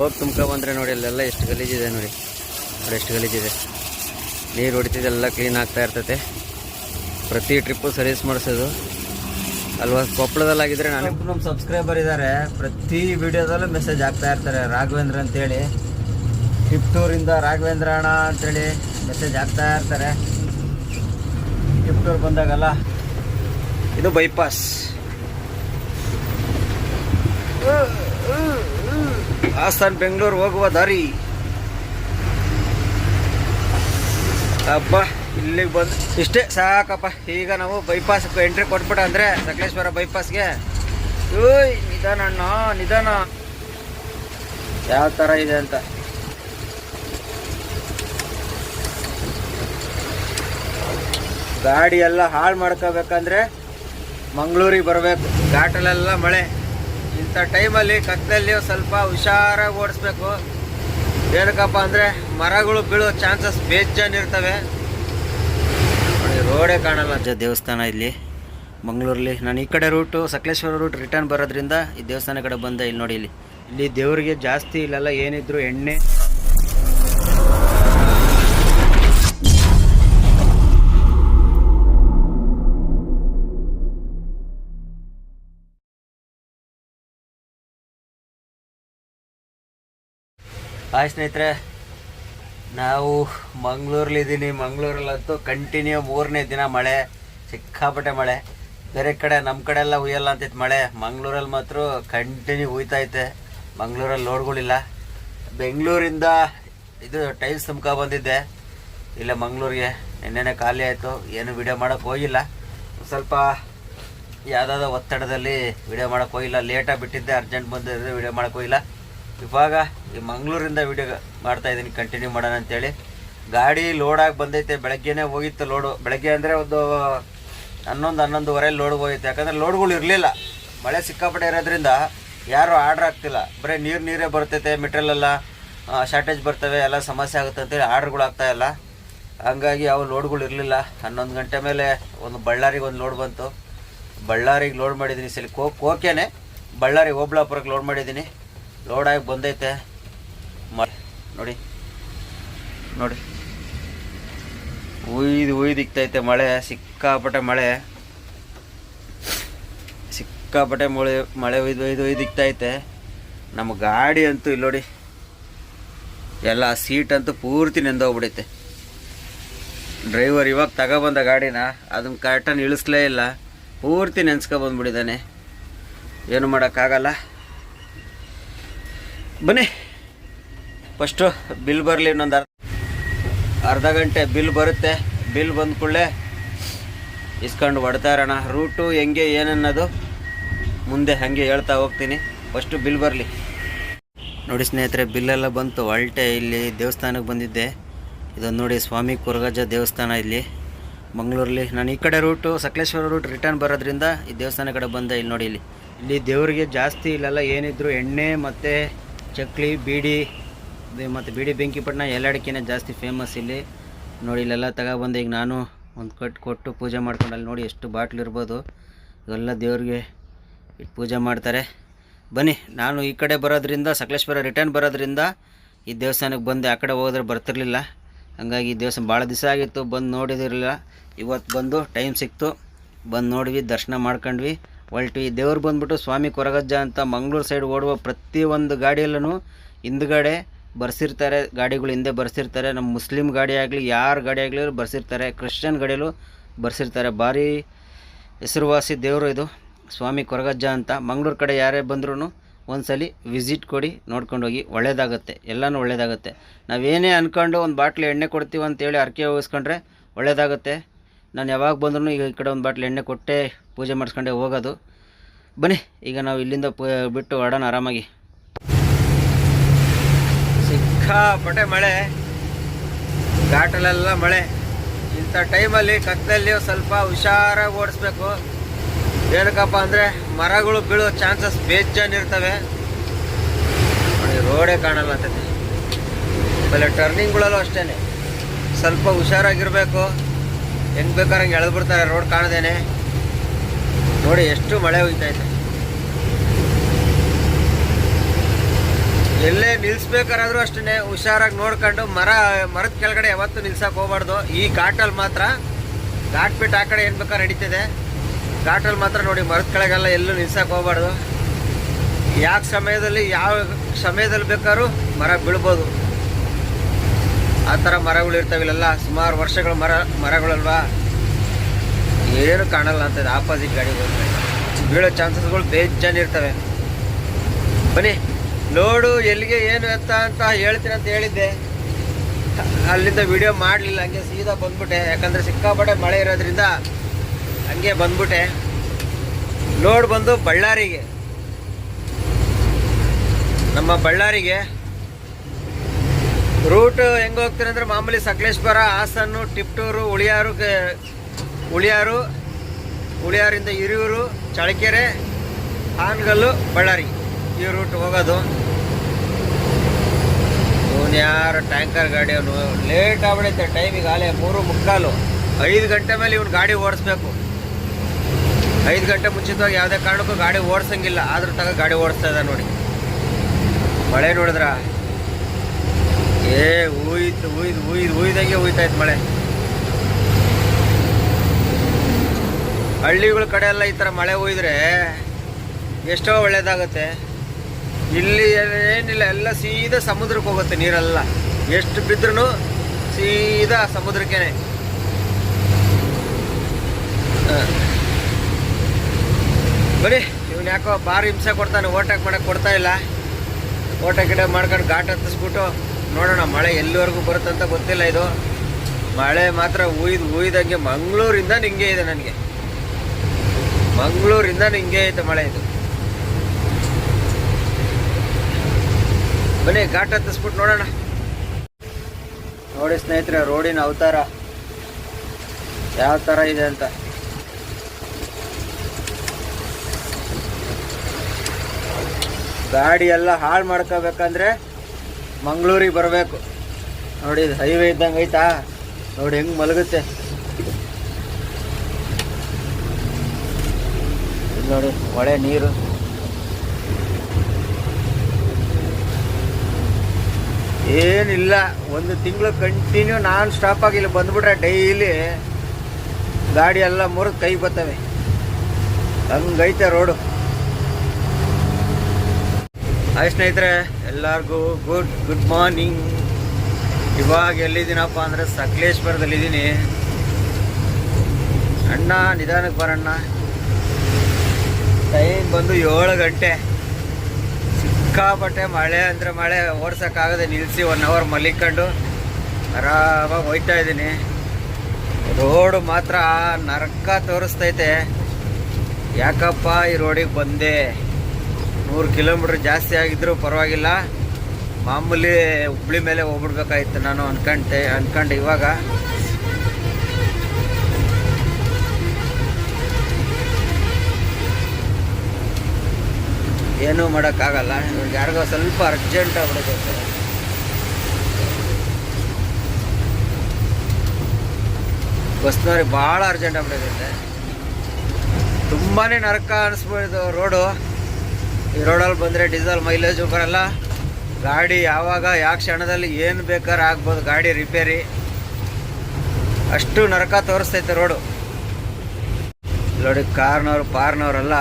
ಹೋಗಿ ತುಂಬ್ಕೊ ಬಂದರೆ ನೋಡಿ, ಅಲ್ಲೆಲ್ಲ ಎಷ್ಟು ಗಲೀಜಿದೆ ನೋಡಿ. ನೋಡಿ ಎಷ್ಟು ಗಲೀಜಿದೆ ನೀರು ಹೊಡಿತಿದ್ದೆಲ್ಲ ಕ್ಲೀನ್ ಆಗ್ತಾ ಇರ್ತೈತೆ. ಪ್ರತಿ ಟ್ರಿಪ್ಪು ಸರ್ವಿಸ್ ಮಾಡಿಸೋದು. ಅಲ್ವಾ ಕೊಪ್ಪಳದಲ್ಲಾಗಿದ್ರೆ ನಾನು ನಮ್ಮ ಸಬ್ಸ್ಕ್ರೈಬರ್ ಇದ್ದಾರೆ ಪ್ರತಿ ವಿಡಿಯೋದಲ್ಲೂ ಮೆಸೇಜ್ ಆಗ್ತಾ ಇರ್ತಾರೆ, ರಾಘವೇಂದ್ರ ಅಂತೇಳಿ. ಟಿಪ್ಟೂರಿಂದ ರಾಘವೇಂದ್ರ ಅಣ್ಣ ಅಂತೇಳಿ ಮೆಸೇಜ್ ಆಗ್ತಾ ಇರ್ತಾರೆ. ಟಿಪ್ಟೂರ್ ಬಂದಾಗಲ್ಲ, ಇದು ಬೈಪಾಸ್ ಹಾಸನ್ ಬೆಂಗಳೂರು ಹೋಗುವ ದಾರಿ. ಅಬ್ಬ, ಇಲ್ಲಿಗೆ ಬಂದು ಇಷ್ಟೇ ಸಾಕಪ್ಪ. ಈಗ ನಾವು ಬೈಪಾಸ್ ಎಂಟ್ರಿ ಕೊಟ್ಬಿಟ್ಟ ಅಂದರೆ ಸಕಲೇಶ್ವರ ಬೈಪಾಸ್ಗೆ ಓಯ್, ನಿಧಾನ ಅಣ್ಣ, ನಿಧಾನ. ಯಾವ ಥರ ಇದೆ ಅಂತ. ಗಾಡಿ ಎಲ್ಲ ಹಾಳು ಮಾಡ್ಕೋಬೇಕಂದ್ರೆ ಮಂಗಳೂರಿಗೆ ಬರಬೇಕು. ಘಾಟಲೆಲ್ಲ ಮಳೆ. ಇಂಥ ಟೈಮಲ್ಲಿ ಕತ್ತಲಲ್ಲಿ ಸ್ವಲ್ಪ ಹುಷಾರಾಗಿ ಓಡಿಸ್ಬೇಕು. ಏನಕ್ಕಪ್ಪ ಅಂದರೆ ಮರಗಳು ಬೀಳೋ ಚಾನ್ಸಸ್ ಬೇಜಾನ್ ಇರ್ತವೆ. ನೋಡಿ ರೋಡೇ ಕಾಣಲ್ಲ. ಅಜ್ಜ ದೇವಸ್ಥಾನ ಇಲ್ಲಿ, ಮಂಗಳೂರಲ್ಲಿ. ನಾನು ಈ ಕಡೆ ರೂಟು ಸಕಲೇಶ್ವರ ರೂಟ್ ರಿಟರ್ನ್ ಬರೋದ್ರಿಂದ ಈ ದೇವಸ್ಥಾನ ಕಡೆ ಬಂದೆ ಇಲ್ಲಿ ನೋಡಿ ಇಲ್ಲಿ. ಇಲ್ಲಿ ದೇವರಿಗೆ ಜಾಸ್ತಿ ಇಲ್ಲೆಲ್ಲ, ಏನಿದ್ರು ಎಣ್ಣೆ. ಹಾಯ್ ಸ್ನೇಹಿತರೆ, ನಾವು ಮಂಗಳೂರಲ್ಲಿದ್ದೀನಿ. ಮಂಗಳೂರಲ್ಲಂತೂ ಕಂಟಿನ್ಯೂ ಮೂರನೇ ದಿನ ಮಳೆ, ಸಿಕ್ಕಾಪಟ್ಟೆ ಮಳೆ. ಬೇರೆ ಕಡೆ ನಮ್ಮ ಕಡೆ ಎಲ್ಲ ಹುಯ್ಯಲ್ಲ ಅಂತಿತ್ತು ಮಳೆ. ಮಂಗಳೂರಲ್ಲಿ ಮಾತ್ರ ಕಂಟಿನ್ಯೂ ಹುಯ್ತೈತೆ ಮಂಗಳೂರಲ್ಲಿ ಲೋಡ್ಗಳಿಲ್ಲ ಬೆಂಗಳೂರಿಂದ ಇದು ಟೈಲ್ಸ್ ತುಂಬ್ಕೊ ಬಂದಿದ್ದೆ. ಇಲ್ಲ ಮಂಗಳೂರಿಗೆ. ನಿನ್ನೆನೆ ಖಾಲಿ ಆಯಿತು. ಏನು ವಿಡಿಯೋ ಮಾಡೋಕ್ಕೆ ಹೋಗಿಲ್ಲ. ಸ್ವಲ್ಪ ಯಾವುದಾದ್ರು ಒತ್ತಡದಲ್ಲಿ ವಿಡಿಯೋ ಮಾಡೋಕ್ಕೆ ಹೋಗಿಲ್ಲ. ಲೇಟಾಗಿ ಬಿಟ್ಟಿದ್ದೆ. ಅರ್ಜೆಂಟ್ ಬಂದಿದ್ದರೆ ವಿಡಿಯೋ ಮಾಡೋಕ್ಕೆ ಹೋಗಿಲ್ಲ. ಇವಾಗ ಈ ಮಂಗಳೂರಿಂದ ವಿಡಿಯೋ ಮಾಡ್ತಾ ಇದ್ದೀನಿ ಕಂಟಿನ್ಯೂ ಮಾಡೋಣ ಅಂತೇಳಿ. ಗಾಡಿ ಲೋಡಾಗಿ ಬಂದೈತೆ, ಬೆಳಗ್ಗೆನೇ ಹೋಗಿತ್ತು ಲೋಡು ಬೆಳಗ್ಗೆ ಅಂದರೆ ಒಂದು ಹನ್ನೊಂದು ಹನ್ನೊಂದುವರೆ ಲೋಡ್ ಹೋಗಿತ್ತು. ಯಾಕಂದರೆ ಲೋಡ್ಗಳು ಇರಲಿಲ್ಲ. ಮಳೆ ಸಿಕ್ಕಾಪಟ್ಟೆ ಇರೋದ್ರಿಂದ ಯಾರು ಆರ್ಡ್ರ್ ಆಗ್ತಿಲ್ಲ. ಬರೀ ನೀರು ನೀರೇ ಬರ್ತೈತೆ ಮೆಟ್ರಲೆಲ್ಲ ಶಾರ್ಟೇಜ್ ಬರ್ತವೆ, ಎಲ್ಲ ಸಮಸ್ಯೆ ಆಗುತ್ತೆ ಅಂತೇಳಿ ಆರ್ಡ್ರ್ಗಳು ಆಗ್ತಾಯಿಲ್ಲ ಹಂಗಾಗಿ ಯಾವ ಲೋಡ್ಗಳು ಇರಲಿಲ್ಲ. ಹನ್ನೊಂದು ಗಂಟೆ ಮೇಲೆ ಒಂದು ಬಳ್ಳಾರಿಗೆ ಒಂದು ಲೋಡ್ ಬಂತು. ಬಳ್ಳಾರಿಗೆ ಲೋಡ್ ಮಾಡಿದ್ದೀನಿ ಸಲ ಕೋಕೆನೆ ಬಳ್ಳಾರಿ ಓಬ್ಳಾಪುರಕ್ಕೆ ಲೋಡ್ ಮಾಡಿದ್ದೀನಿ ಲೋಡಾಗಿ ಬಂದೈತೆ. ನೋಡಿ. ನೋಡಿ. ಉಯ್ದು ಉಯ್ದು ಇಕ್ತೈತೆ ಮಳೆ, ಸಿಕ್ಕಾಪಟ್ಟೆ ಮಳೆ. ಸಿಕ್ಕಾಪಟ್ಟೆ ಮಳೆ ಮಳೆ ಒಯ್ದು ಒಯ್ದು ಒಯ್ದು ಇಕ್ತೈತೆ ನಮ್ಮ ಗಾಡಿ ಅಂತೂ ಇಲ್ಲಿ ನೋಡಿ. ಎಲ್ಲ ಸೀಟ್ ಅಂತೂ ಪೂರ್ತಿ ನೆಂದೋಗ್ಬಿಡೈತೆ. ಡ್ರೈವರ್ ಇವಾಗ ತಗೊಬಂದ ಗಾಡಿನ, ಅದನ್ನ ಕರೆಕ್ಟಾಗಿ ಇಳಿಸ್ಲೇ ಇಲ್ಲ. ಪೂರ್ತಿ ನೆನ್ಸ್ಕೊ ಬಂದ್ಬಿಟ್ಟಿದ್ದಾನೆ. ಏನು ಮಾಡೋಕ್ಕಾಗಲ್ಲ. ಬನ್ನಿ. ಫಸ್ಟು ಬಿಲ್ ಬರಲಿ ಇನ್ನೊಂದು ಅರ್ಧ. ಅರ್ಧ ಗಂಟೆ ಬಿಲ್ ಬರುತ್ತೆ. ಬಿಲ್ ಬಂದ ಕೂಡಲೇ ಇಸ್ಕೊಂಡು ಹೊಡ್ತಾ ಇರೋಣ. ರೂಟು ಹೆಂಗೆ, ಏನನ್ನೋದು ಮುಂದೆ ಹಾಗೆ ಹೇಳ್ತಾ ಹೋಗ್ತೀನಿ. ಫಸ್ಟು ಬಿಲ್ ಬರಲಿ. ನೋಡಿ ಸ್ನೇಹಿತರೆ ಬಿಲ್ಲೆಲ್ಲ ಬಂತು. ಹೊಲ್ಟೆ ಇಲ್ಲಿ ದೇವಸ್ಥಾನಕ್ಕೆ ಬಂದಿದ್ದೆ. ಇದೊಂದು ನೋಡಿ ಸ್ವಾಮಿ ಕೊರಗಜ್ಜ ದೇವಸ್ಥಾನ ಇಲ್ಲಿ. ಮಂಗಳೂರಲ್ಲಿ. ನಾನು ಈ ಕಡೆ ರೂಟು ಸಕಲೇಶ್ವರ ರೂಟ್ ರಿಟರ್ನ್ ಬರೋದ್ರಿಂದ ಈ ದೇವಸ್ಥಾನ ಕಡೆ ಬಂದೆ ಇಲ್ಲಿ ನೋಡಿ ಇಲ್ಲಿ. ಇಲ್ಲಿ ದೇವರಿಗೆ ಜಾಸ್ತಿ ಇಲ್ಲೆಲ್ಲ, ಏನಿದ್ರು ಎಣ್ಣೆ ಮತ್ತು ಚಕ್ಲಿ, ಬೀಡಿ ಮತ್ತು ಬೀಡಿ ಬೆಂಕಿಪಟ್ಟಣ ಎಲ್ಲಡಕ್ಕಿಂತ ಜಾಸ್ತಿ ಫೇಮಸ್ ಇಲ್ಲಿ. ನೋಡಿ, ಇಲ್ಲೆಲ್ಲ ತಗೊಬಂದು ಈಗ ನಾನು ಒಂದು ಕಟ್ಟು ಕೊಟ್ಟು ಪೂಜೆ ಮಾಡ್ಕೊಂಡು ಅಲ್ಲಿ ನೋಡಿ ಎಷ್ಟು ಬಾಟ್ಲು ಇರ್ಬೋದು. ಇವೆಲ್ಲ ದೇವ್ರಿಗೆ ಪೂಜೆ ಮಾಡ್ತಾರೆ. ಬನ್ನಿ, ನಾನು ಈ ಕಡೆ ಬರೋದ್ರಿಂದ, ಸಕಲೇಶ್ವರ ರಿಟರ್ನ್ ಬರೋದ್ರಿಂದ ಈ ದೇವಸ್ಥಾನಕ್ಕೆ ಬಂದು. ಆ ಕಡೆ ಹೋದ್ರೆ ಬರ್ತಿರ್ಲಿಲ್ಲ. ಹಂಗಾಗಿ ಈ ದೇವಸ್ಥಾನ ಭಾಳ ದಿವಸ ಆಗಿತ್ತು. ಬಂದು ನೋಡಿದಿರಲಿಲ್ಲ. ಇವತ್ತು ಬಂದು ಟೈಮ್ ಸಿಕ್ತು. ಬಂದು ನೋಡ್ವಿ, ದರ್ಶನ ಮಾಡ್ಕೊಂಡ್ವಿ. ಹೊಲ್ಟ್ವಿ ದೇವ್ರು ಬಂದ್ಬಿಟ್ಟು ಸ್ವಾಮಿ ಕೊರಗಜ್ಜ ಅಂತ ಮಂಗಳೂರು ಸೈಡ್ ಓಡುವ ಪ್ರತಿಯೊಂದು ಗಾಡಿಯಲ್ಲೂ ಹಿಂದ್ಗಡೆ ಬರ್ಸಿರ್ತಾರೆ, ಗಾಡಿಗಳು ಹಿಂದೆ ಬರ್ಸಿರ್ತಾರೆ. ನಮ್ಮ ಮುಸ್ಲಿಮ್ ಗಾಡಿ ಆಗಲಿ, ಯಾರ ಗಾಡಿ ಆಗಲಿ ಬರ್ಸಿರ್ತಾರೆ. ಕ್ರಿಶ್ಚಿಯನ್ ಗಾಡಿಯಲ್ಲೂ ಬರ್ಸಿರ್ತಾರೆ. ಭಾರಿ ಹೆಸರುವಾಸಿ ದೇವರು ಇದು. ಸ್ವಾಮಿ ಕೊರಗಜ್ಜ ಅಂತ. ಮಂಗಳೂರು ಕಡೆ ಯಾರೇ ಬಂದ್ರೂ ಒಂದ್ಸಲಿ ವಿಸಿಟ್ ಕೊಡಿ ನೋಡ್ಕೊಂಡು ಹೋಗಿ ಒಳ್ಳೇದಾಗುತ್ತೆ. ಎಲ್ಲನೂ ಒಳ್ಳೇದಾಗುತ್ತೆ. ನಾವೇನೇ ಅಂದ್ಕೊಂಡು ಒಂದು ಬಾಟ್ಲಿ ಎಣ್ಣೆ ಕೊಡ್ತೀವಿ ಅಂತೇಳಿ ಅರ್ಕೆ ಹೋಗಿಸ್ಕೊಂಡ್ರೆ ಒಳ್ಳೇದಾಗುತ್ತೆ. ನಾನು ಯಾವಾಗ ಬಂದ್ರೂ ಈಗ ಈ ಕಡೆ ಒಂದು ಬಾಟ್ಲಿ ಎಣ್ಣೆ ಕೊಟ್ಟೆ, ಪೂಜೆ ಮಾಡಿಸ್ಕೊಂಡೆ ಹೋಗೋದು. ಬನ್ನಿ, ಈಗ ನಾವು ಇಲ್ಲಿಂದ ಬಿಟ್ಟು ಹೊರಡೋಣ ಆರಾಮಾಗಿ. ಸಿಕ್ಕಾಪಟ್ಟೆ ಮಳೆ. ಘಾಟಲೆಲ್ಲ ಮಳೆ. ಇಂಥ ಟೈಮಲ್ಲಿ ಕತ್ತಲಲ್ಲಿ ಸ್ವಲ್ಪ ಹುಷಾರಾಗಿ ಓಡಿಸ್ಬೇಕು. ಏನಕ್ಕಪ್ಪ ಅಂದರೆ ಮರಗಳು ಬೀಳೋ ಚಾನ್ಸಸ್ ಬೇಜಾನ್ ಇರ್ತವೆ. ರೋಡೇ ಕಾಣಲ್ಲ ಅಂತ ಆಮೇಲೆ ಟರ್ನಿಂಗ್ಗಳಲ್ಲೂ ಅಷ್ಟೇ ಸ್ವಲ್ಪ ಹುಷಾರಾಗಿರಬೇಕು. ಹೆಂಗೆ ಬೇಕಾದ್ರೆ ಹಂಗೆ ಎಳೆದು ಬಿಡ್ತಾರೆ ರೋಡ್ ಕಾಣದೇನೆ. ನೋಡಿ ಎಷ್ಟು ಮಳೆ ಹೋಗ್ತೈತೆ ಎಲ್ಲೇ ನಿಲ್ಸ್ಬೇಕಾದ್ರೂ ಅಷ್ಟೇ ಹುಷಾರಾಗಿ ನೋಡ್ಕೊಂಡು ಮರ, ಮರದ ಕೆಳಗಡೆ ಯಾವತ್ತೂ ನಿಲ್ಸಕ್ಕೆ ಹೋಗ್ಬಾರ್ದು. ಈ ಘಾಟಲ್ಲಿ ಮಾತ್ರ, ಘಾಟ್ ಬಿಟ್ಟು ಆ ಕಡೆ ಏನು ಬೇಕಾದ್ರೆ ನಡೀತಿದೆ. ಘಾಟಲ್ಲಿ ಮಾತ್ರ ನೋಡಿ, ಮರದ ಕೆಳಗೆಲ್ಲ ಎಲ್ಲೂ ನಿಲ್ಸಕ್ಕೆ ಹೋಗ್ಬಾರ್ದು. ಯಾವ ಸಮಯದಲ್ಲಿ ಯಾವ ಸಮಯದಲ್ಲಿ ಬೇಕಾದ್ರೂ ಮರ ಬೀಳ್ಬೋದು. ಆ ಥರ ಮರಗಳು ಇರ್ತಾವಿಲ್ಲ ಸುಮಾರು ವರ್ಷಗಳ ಮರ, ಮರಗಳಲ್ವಾ? ಏನು ಕಾಣಲ್ಲ ಅಂತದ್ದು ಆಪೋಸಿಟ್ ಗಾಡಿ ಬೀಳೋ ಚಾನ್ಸಸ್ಗಳು ಬೇಜಾನ್ ಇರ್ತವೆ. ಬನ್ನಿ, ನೋಡು ಎಲ್ಲಿಗೆ ಏನು ಎತ್ತ ಅಂತ ಹೇಳ್ತೀನಿ ಅಂತ ಹೇಳಿದ್ದೆ. ಅಲ್ಲಿಂದ ವಿಡಿಯೋ ಮಾಡಲಿಲ್ಲ, ಹಂಗೆ ಸೀದಾ ಬಂದ್ಬಿಟ್ಟೆ. ಯಾಕಂದರೆ ಸಿಕ್ಕಾಪಟ್ಟೆ ಮಳೆ ಇರೋದ್ರಿಂದ ಹಂಗೆ ಬಂದ್ಬಿಟ್ಟೆ. ಲೋಡ್ ಬಂದು ಬಳ್ಳಾರಿಗೆ. ನಮ್ಮ ಬಳ್ಳಾರಿಗೆ ರೂಟ್ ಹೆಂಗೆ ಹೋಗ್ತೀನಿ ಅಂದ್ರೆ ಮಾಮೂಲಿ ಸಕಲೇಶ್ವರ, ಹಾಸನ್ನು, ಟಿಪ್ಟೂರು, ಉಳಿಯಾರು ಉಳಿಯಾರು, ಉಳಿಯಾರಿಂದ ಹಿರಿಯೂರು ಚಳಕೆರೆ ಹಾನಗಲ್ಲು, ಬಳ್ಳಾರಿ. ಈ ರೂಟ್ ಹೋಗೋದು. ಇವನು ಯಾರು ಟ್ಯಾಂಕರ್ ಗಾಡಿ, ಅವನು ಲೇಟ್ ಆಗ್ಬಿಡೈತೆ. ಟೈಮಿಗೆ ಆಲೆ ಮೂರು ಮುಕ್ಕಾಲು. ಐದು ಗಂಟೆ ಮೇಲೆ ಇವನು ಗಾಡಿ ಓಡಿಸ್ಬೇಕು. ಐದು ಗಂಟೆ ಮುಂಚಿತವಾಗಿ ಯಾವುದೇ ಕಾರಣಕ್ಕೂ ಗಾಡಿ ಓಡಿಸಂಗಿಲ್ಲ. ಆದ್ರೂ ತಗ ಗಾಡಿ ಓಡಿಸ್ತಾ ಇದ್ದ ನೋಡಿ. ಮಳೆ ನೋಡಿದ್ರ? ಏ ಊಯ್ತು ಊಯ್ದು ಊಯ್ದು ಊಯ್ದಂಗೆ ಉಯ್ತಾಯ್ತು ಮಳೆ. ಹಳ್ಳಿಗಳ ಕಡೆ ಎಲ್ಲ ಈ ಥರ ಮಳೆ ಹುಯ್ದ್ರೆ ಎಷ್ಟೋ ಒಳ್ಳೇದಾಗುತ್ತೆ. ಇಲ್ಲಿ ಏನಿಲ್ಲ, ಎಲ್ಲ ಸೀದಾ ಸಮುದ್ರಕ್ಕೆ ಹೋಗುತ್ತೆ ನೀರೆಲ್ಲ. ಎಷ್ಟು ಬಿದ್ರೂ ಸೀದಾ ಸಮುದ್ರಕ್ಕೇನೆ. ಬರೀ ಇವನು ಯಾಕೋ ಭಾರಿ ಹಿಂಸೆ ಕೊಡ್ತಾನೆ, ಓಟಕ್ಕೆ ಮಾಡಕ್ಕೆ ಕೊಡ್ತಾ ಇಲ್ಲ. ಓಟ ಗಿಡ ಮಾಡ್ಕೊಂಡು ಘಾಟ್ ಹತ್ತಿಸ್ಬಿಟ್ಟು ನೋಡೋಣ, ಮಳೆ ಎಲ್ಲಿವರೆಗೂ ಬರುತ್ತಂತ ಗೊತ್ತಿಲ್ಲ ಇದು. ಮಳೆ ಮಾತ್ರ ಉಯ್ದು, ಉಯ್ದಂಗೆ ಮಂಗಳೂರಿಂದ ನಿಂಗೆ ಇದೆ ನನಗೆ. ಮಂಗಳೂರಿಂದ ನಿಂಗೆ ಐತೆ ಮಳೆ ಇದು. ಬನ್ನಿ, ಘಾಟ್ ಹತ್ತಿಸ್ಬಿಟ್ಟು ನೋಡೋಣ. ನೋಡಿ ಸ್ನೇಹಿತರೆ, ರೋಡಿನ ಅವತಾರ. ಯಾವ ಥರ ಇದೆ ಅಂತ. ಗಾಡಿ ಎಲ್ಲ ಹಾಳು ಮಾಡ್ಕೋಬೇಕಂದ್ರೆ ಮಂಗಳೂರಿಗೆ ಬರಬೇಕು. ನೋಡಿ, ಇದು ಹೈವೇ ಇದ್ದಂಗೆ ಐತಾ? ನೋಡಿ, ಹೆಂಗೆ ಮಲಗುತ್ತೆ. ನೋಡಿ ಹೊಳೆ ನೀರು. ಏನಿಲ್ಲ, ಒಂದು ತಿಂಗಳು ಕಂಟಿನ್ಯೂ ನಾನ್ ಸ್ಟಾಪ್ ಆಗಿ ಇಲ್ಲಿ ಬಂದ್ಬಿಟ್ರೆ ಡೈಲಿ ಗಾಡಿ ಎಲ್ಲ ಮುರಿದು ಕೈ ಬರ್ತವೆ. ಹಂಗೈತೆ ರೋಡು ಹಾಯ್ ಸ್ನೇಹಿತರೆ, ಎಲ್ಲರಿಗೂ ಗುಡ್ ಗುಡ್ ಮಾರ್ನಿಂಗ್ ಇವಾಗ ಎಲ್ಲಿದ್ದೀನಪ್ಪ ಅಂದರೆ ಸಕಲೇಶ್ವರದಲ್ಲಿದ್ದೀನಿ. ಅಣ್ಣ, ನಿಧಾನಕ್ಕೆ ಬರಣ್ಣ. ಟೈಮ್ ಬಂದು ಏಳು ಗಂಟೆ. ಸಿಕ್ಕಾಪಟ್ಟೆ ಮಳೆ ಅಂದರೆ ಮಳೆ, ಓಡ್ಸೋಕ್ಕಾಗದೆ ನಿಲ್ಲಿಸಿ ಒನ್ ಅವರ್ ಮಲಿಕೊಂಡು ಆರಾಮಾಗಿ ಹೋಗ್ತಾ ಇದ್ದೀನಿ. ರೋಡು ಮಾತ್ರ ನರಕ ತೋರಿಸ್ತೈತೆ. ಯಾಕಪ್ಪ ಈ ರೋಡಿಗೆ ಬಂದೆ? ನೂರು ಕಿಲೋಮೀಟ್ರ್ ಜಾಸ್ತಿ ಆಗಿದ್ರು ಪರವಾಗಿಲ್ಲ. ಮಾಮೂಲಿ ಹುಬ್ಳಿ ಮೇಲೆ ಹೋಗ್ಬಿಡ್ಬೇಕಾಯ್ತು ನಾನು ಅನ್ಕೊಂಡೆ ಅನ್ಕೊಂಡೆ ಇವಾಗ. ಏನೂ ಮಾಡೋಕ್ಕಾಗಲ್ಲ. ಇವ್ರಿಗೆ ಯಾರಿಗೋ ಸ್ವಲ್ಪ ಅರ್ಜೆಂಟ್ ಆಗ್ಬಿಡಬೇಕು ಬಸ್ನವ್ರಿಗೆ ಭಾಳ ಅರ್ಜೆಂಟ್ ಆಗ್ಬಿಟ್ಟಿದೆ ತುಂಬಾ ನರಕ ಅನಿಸ್ಬಿಡ್ದು ರೋಡು ಈ ರೋಡಲ್ಲಿ ಬಂದರೆ ಡೀಸೆಲ್ ಮೈಲೇಜು ಬರಲ್ಲ. ಗಾಡಿ ಯಾವಾಗ, ಯಾವ ಕ್ಷಣದಲ್ಲಿ ಏನು ಬೇಕಾದ್ರೆ ಆಗ್ಬೋದು ಗಾಡಿ ರಿಪೇರಿ. ಅಷ್ಟು ನರಕ ತೋರಿಸ್ತೈತೆ ರೋಡು. ನೋಡಿ, ಕಾರ್ನವ್ರು, ಪಾರ್ನವರೆಲ್ಲ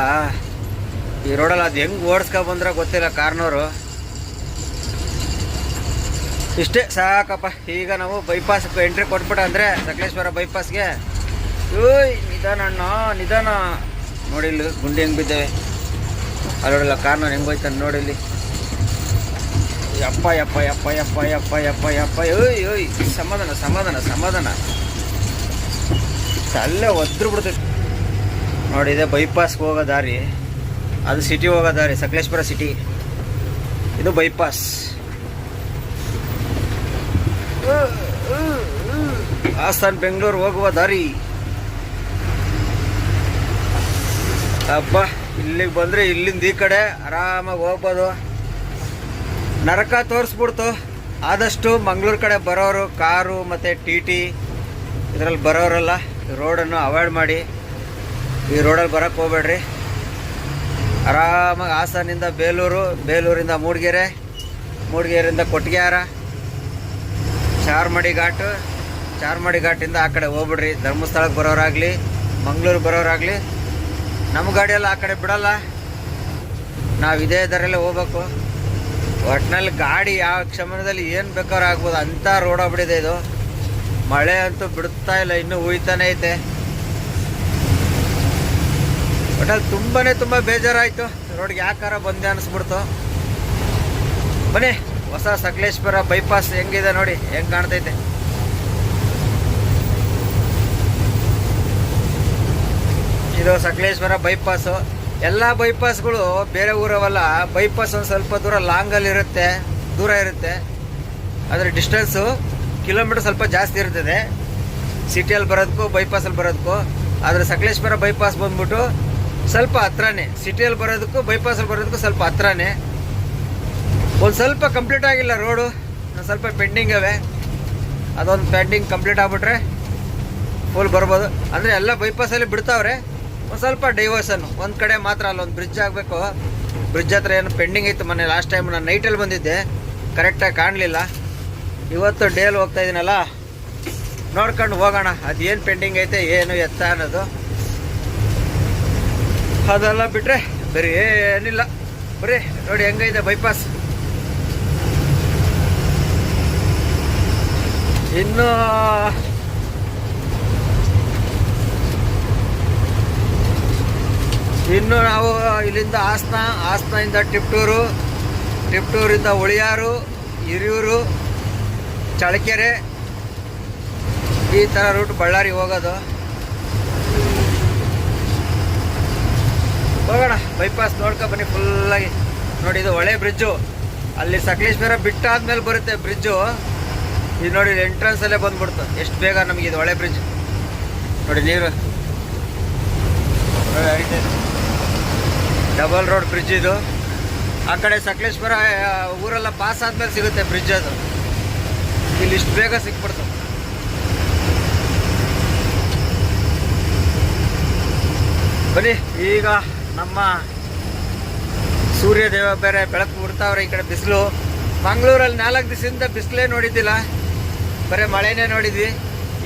ಈ ರೋಡಲ್ಲಿ ಅದು ಹೆಂಗೆ ಓಡಿಸ್ಕೊ ಬಂದ್ರೆ ಗೊತ್ತಿಲ್ಲ ಕಾರ್ನವರು. ಇಷ್ಟೇ ಸಾಕಪ್ಪ. ಈಗ ನಾವು ಬೈಪಾಸ್ ಎಂಟ್ರಿ ಕೊಟ್ಬಿಟ್ಟ ಅಂದರೆ ಸಕಲೇಶ್ವರ ಬೈಪಾಸ್ಗೆ ನಿಧಾನ ಅಣ್ಣ ನಿಧಾನ. ನೋಡಿ, ಇಲ್ಲಿ ಗುಂಡಿ ಹೆಂಗೆ ಬಿದ್ದೇವೆ. ಅಲ್ಲೋಡಲ್ಲ ಕಾರ್ನ ನೋಡಿ ಇಲ್ಲಿ. ಯಪ್ಪ ಯಪ್ಪ ಯಪ್ಪ ಯಪ್ಪ ಯಪ್ಪ ಯಪ್ಪ ಯಪ್ಪ ಓಯ್ ಓಯ್ ಸಮಾಧಾನ ಸಮಾಧಾನ ಸಮಾಧಾನ. ಅಲ್ಲೇ ಒದ್ರು ಬಿಡ್ತೈತೆ. ನೋಡಿ, ಇದೆ ಬೈಪಾಸ್ಗೆ ಹೋಗೋ ದಾರಿ. ಅದು ಸಿಟಿ ಹೋಗೋ ದಾರಿ ಸಕಲೇಶ್ವರ ಸಿಟಿ ಇದು ಬೈಪಾಸ್ ಆಸ್ಥಾನ್, ಬೆಂಗಳೂರು ಹೋಗುವ ದಾರಿ. ಅಬ್ಬಾ. ಇಲ್ಲಿಗೆ ಬಂದರೆ ಇಲ್ಲಿಂದ ಈ ಕಡೆ ಆರಾಮಾಗಿ ಹೋಗ್ಬೋದು. ನರಕ ತೋರಿಸ್ಬಿಡ್ತು. ಆದಷ್ಟು ಮಂಗಳೂರು ಕಡೆ ಬರೋರು, ಕಾರು ಮತ್ತು ಟಿ ಟಿ ಇದರಲ್ಲಿ ಬರೋರೆಲ್ಲ ರೋಡನ್ನು ಅವಾಯ್ಡ್ ಮಾಡಿ. ಈ ರೋಡಲ್ಲಿ ಬರೋಕ್ಕೆ ಹೋಗ್ಬೇಡ್ರಿ. ಆರಾಮಾಗಿ ಹಾಸನಿಂದ ಬೇಲೂರು, ಬೇಲೂರಿಂದ ಮೂಡಿಗೆರೆ, ಮೂಡಿಗೆರೆಯಿಂದ ಕೊಟ್ಟಿಗೆಹಾರ ಚಾರ್ಮಡಿ ಘಾಟ್ ಚಾರ್ಮಡಿ ಘಾಟಿಂದ ಆ ಕಡೆ ಹೋಗ್ಬಿಡ್ರಿ. ಧರ್ಮಸ್ಥಳಕ್ಕೆ ಬರೋರಾಗಲಿ ಮಂಗಳೂರು ಬರೋರಾಗಲಿ. ನಮ್ಮ ಗಾಡಿಯೆಲ್ಲ ಆ ಕಡೆ ಬಿಡಲ್ಲ. ನಾವು ಇದೇ ದರಲ್ಲೇ ಹೋಗ್ಬೇಕು. ಒಟ್ಟಿನಲ್ಲಿ ಗಾಡಿ ಯಾವ ಕ್ಷಮದಲ್ಲಿ ಏನು ಬೇಕಾದ್ರೂ ಆಗ್ಬೋದು. ಅಂಥ ರೋಡ್ ಆಗ್ಬಿಟ್ಟಿದೆ ಇದು. ಮಳೆ ಅಂತೂ ಬಿಡ್ತಾ ಇಲ್ಲ, ಇನ್ನೂ ಉಯ್ತಾನೆ ಐತೆ. ಒಟ್ಟಲ್ಲಿ ತುಂಬಾ ತುಂಬ ಬೇಜಾರಾಯಿತು. ರೋಡ್ಗೆ ಯಾಕಾರ ಬಂದೆ ಅನಿಸ್ಬಿಡ್ತು. ಬನ್ನಿ, ಹೊಸ ಸಕಲೇಶ್ವರ ಬೈಪಾಸ್ ಹೆಂಗಿದೆ ನೋಡಿ, ಹೆಂಗೆ ಕಾಣ್ತೈತೆ. ಇದು ಸಕಲೇಶ್ವರ ಬೈಪಾಸು. ಎಲ್ಲ ಬೈಪಾಸ್ಗಳು ಬೇರೆ ಊರವಲ್ಲ, ಬೈಪಾಸ್ ಒಂದು ಸ್ವಲ್ಪ ದೂರ ಲಾಂಗಲ್ಲಿ ಇರುತ್ತೆ, ದೂರ ಇರುತ್ತೆ. ಅದರ ಡಿಸ್ಟೆನ್ಸು ಕಿಲೋಮೀಟರ್ ಸ್ವಲ್ಪ ಜಾಸ್ತಿ ಇರ್ತದೆ. ಸಿಟಿಯಲ್ಲಿ ಬರೋದಕ್ಕೂ ಬೈಪಾಸಲ್ಲಿ ಬರೋದಕ್ಕೂ ಆದರೆ ಸಕಲೇಶ್ವರ ಬೈಪಾಸ್ ಬಂದ್ಬಿಟ್ಟು ಸ್ವಲ್ಪ ಹತ್ರನೇ. ಸಿಟಿಯಲ್ಲಿ ಬರೋದಕ್ಕೂ ಬೈಪಾಸಲ್ಲಿ ಬರೋದಕ್ಕೂ ಸ್ವಲ್ಪ ಹತ್ರನೇ. ಒಂದು ಸ್ವಲ್ಪ ಕಂಪ್ಲೀಟ್ ಆಗಿಲ್ಲ ರೋಡು ಸ್ವಲ್ಪ ಪೆಂಡಿಂಗ್ ಅವೆ. ಅದೊಂದು ಪೆಂಡಿಂಗ್ ಕಂಪ್ಲೀಟ್ ಆಗ್ಬಿಟ್ರೆ ಫುಲ್ ಬರ್ಬೋದು. ಅಂದರೆ ಎಲ್ಲ ಬೈಪಾಸಲ್ಲಿ ಬಿಡ್ತಾವ್ರೆ. ಒಂದು ಸ್ವಲ್ಪ ಡೈವರ್ಸನ್ ಒಂದು ಕಡೆ ಮಾತ್ರ ಅಲ್ಲೊಂದು ಬ್ರಿಡ್ಜ್ ಆಗಬೇಕು. ಬ್ರಿಡ್ಜ್ ಹತ್ರ ಏನು ಪೆಂಡಿಂಗ್ ಇತ್ತು ಮೊನ್ನೆ ಲಾಸ್ಟ್ ಟೈಮ್ ನಾನು ನೈಟಲ್ಲಿ ಬಂದಿದ್ದೆ. ಕರೆಕ್ಟಾಗಿ ಕಾಣಲಿಲ್ಲ. ಇವತ್ತು ಡೇಲ್ ಹೋಗ್ತಾ ಇದ್ದೀನಲ್ಲ ನೋಡ್ಕೊಂಡು ಹೋಗೋಣ. ಅದೇನು ಪೆಂಡಿಂಗ್ ಐತೆ, ಏನು ಎತ್ತ ಅನ್ನೋದು. ಅದೆಲ್ಲ ಬಿಟ್ಟರೆ ಬರೀ ಏನಿಲ್ಲ. ಬರೀ ನೋಡಿ ಹೆಂಗೈತೆ ಬೈಪಾಸ್ ಇನ್ನು ಇನ್ನು ನಾವು ಇಲ್ಲಿಂದ ಹಾಸನ, ಹಾಸನದಿಂದ ಟಿಪ್ಟೂರು, ಟಿಪ್ಟೂರಿಂದ ಉಳಿಯಾರು ಹಿರಿಯೂರು ಚಳಕೆರೆ ಈ ಥರ ರೂಟ್ ಬಳ್ಳಾರಿ ಹೋಗೋದು. ಹೋಗೋಣ ಬೈಪಾಸ್ ನೋಡ್ಕೊ ಬನ್ನಿ ಫುಲ್ಲಾಗಿ ನೋಡಿ, ಇದು ಹೊಳೆ ಬ್ರಿಡ್ಜು ಅಲ್ಲಿ ಸಕಲೇಶ್ವರ ಬಿಟ್ಟಾದ್ಮೇಲೆ ಬರುತ್ತೆ ಬ್ರಿಡ್ಜು ಇದು ನೋಡಿ ಎಂಟ್ರೆನ್ಸಲ್ಲೇ ಬಂದ್ಬಿಡ್ತು. ಎಷ್ಟು ಬೇಗ ನಮಗೆ ಇದು ಹೊಳೆ ಬ್ರಿಡ್ಜ್ ನೋಡಿ, ನೀರು. ನೋಡಿ. ಡಬಲ್ ರೋಡ್ ಬ್ರಿಡ್ಜ್ ಇದು. ಆ ಕಡೆ ಸಕಲೇಶ್ವರ ಊರೆಲ್ಲ ಪಾಸ್ ಆದ್ಮೇಲೆ ಸಿಗುತ್ತೆ ಬ್ರಿಡ್ಜ್ ಅದು. ಇಲ್ಲಿ ಇಷ್ಟು ಬೇಗ ಸಿಕ್ಬಿಡ್ತು. ಬನ್ನಿ, ಈಗ ನಮ್ಮ ಸೂರ್ಯ ದೇವ ಬೇರೆ ಬೆಳಕು ಬಿಡ್ತಾವ್ರೆ ಈ ಕಡೆ ಬಿಸಿಲು. ಮಂಗಳೂರಲ್ಲಿ ನಾಲ್ಕು ದಿವಸದಿಂದ ಬಿಸಿಲೇ ನೋಡಿದ್ದಿಲ್ಲ. ಬರೀ ಮಳೆನೇ ನೋಡಿದ್ವಿ.